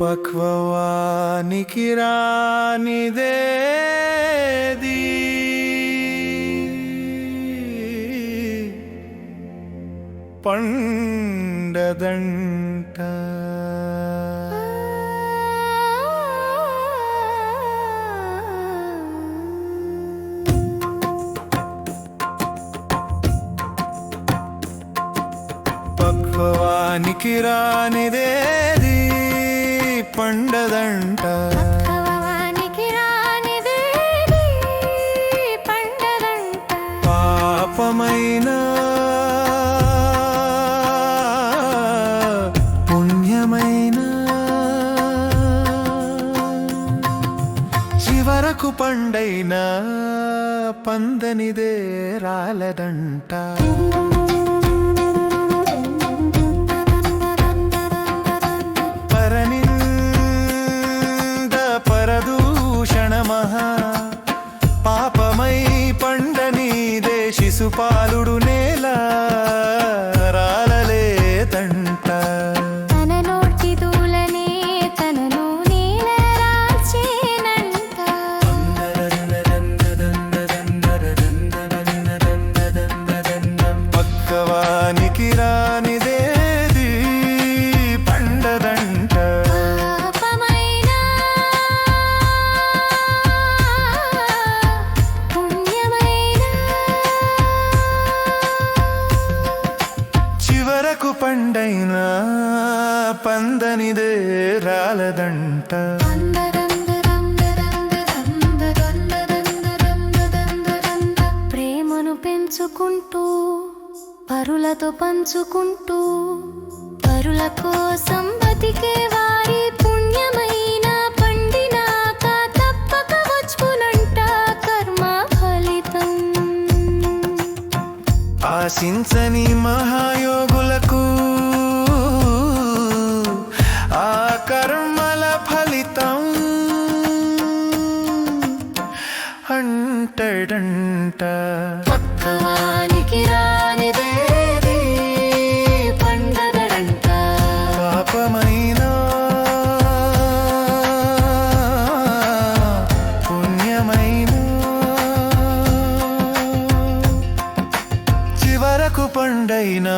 పక్వవానికి రానిదేది పండదంట. పక్వవానికి రానిదే పండదంట. పాపమైన పుణ్యమైన చివరకు పండైన పందనిదే రాలదంట. శిశుపాలుడు నేల రాలలే తంట. తన నోటి దూలనే తనను నీలరాల్చేనంట పక్కవానికి రానిదేది పందనిదే రాలదంట. ప్రేమను పెంచుకుంటూ పరులతో పంచుకుంటూ పరుల కోసం బతికే వారి పుణ్యమైన పండినాక తప్పక వచ్చునంట కర్మ ఫలితం. ఆశించని మహాయోగులకు అంటడంట పక్కవానికి రానిదేది పండగడంట. పాపమైన పుణ్యమైన చివరకు పండైన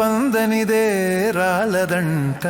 పందనిదే రాలదంట.